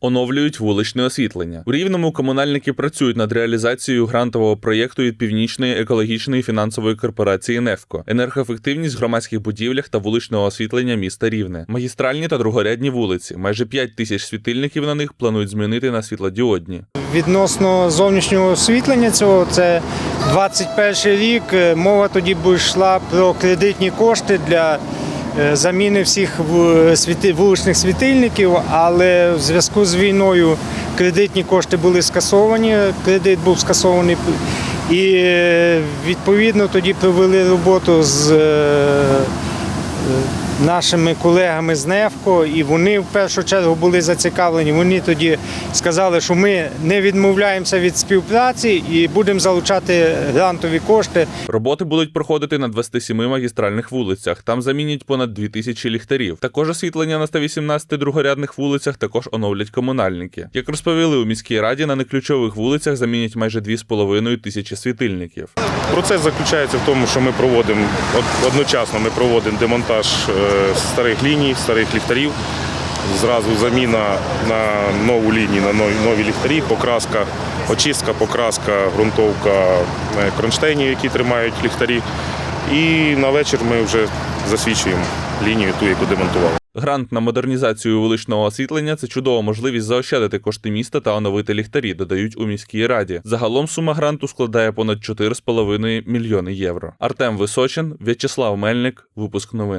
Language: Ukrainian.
Оновлюють вуличне освітлення. У рівному комунальники працюють над реалізацією грантового проєкту від північної екологічної фінансової корпорації «Нефко», енергоефективність в громадських будівлях та вуличного освітлення міста Рівне, магістральні та другорядні вулиці. Майже 5 тисяч світильників на них планують змінити на світлодіодні. Відносно зовнішнього освітлення цього, це 21 рік. Е, Мова тоді б йшла про кредитні кошти для заміни всіх вуличних світильників, але в зв'язку з війною кредитні кошти були скасовані, кредит був скасований. І е, відповідно тоді провели роботу з е, нашими колегами з НЕФКО, і вони в першу чергу були зацікавлені. Вони тоді сказали, що ми не відмовляємося від співпраці і будемо залучати грантові кошти. Роботи будуть проходити на 27 магістральних вулицях. Там замінять понад 2000 ліхтарів. Також освітлення на 118 другорядних вулицях також оновлять комунальники. Як розповіли у міській раді, на неключових вулицях замінять майже 2,5 тисячі світильників. Процес заключається в тому, що ми проводимо одночасно ми проводимо демонтаж е, старих ліній, старих ліхтарів. Зразу заміна на нову лінію, на нові, ліхтарі, покраска, очистка, покраска, ґрунтовка е, кронштейнів, які тримають ліхтарі. І на вечір ми вже засвічуємо лінію, ту, яку демонтували. Грант на модернізацію вуличного освітлення це чудова можливість заощадити кошти міста та оновити ліхтарі, додають у міській раді. Загалом сума гранту складає понад 4,5 мільйони євро. Артем Височин, В'ячеслав Мельник, випуск новин.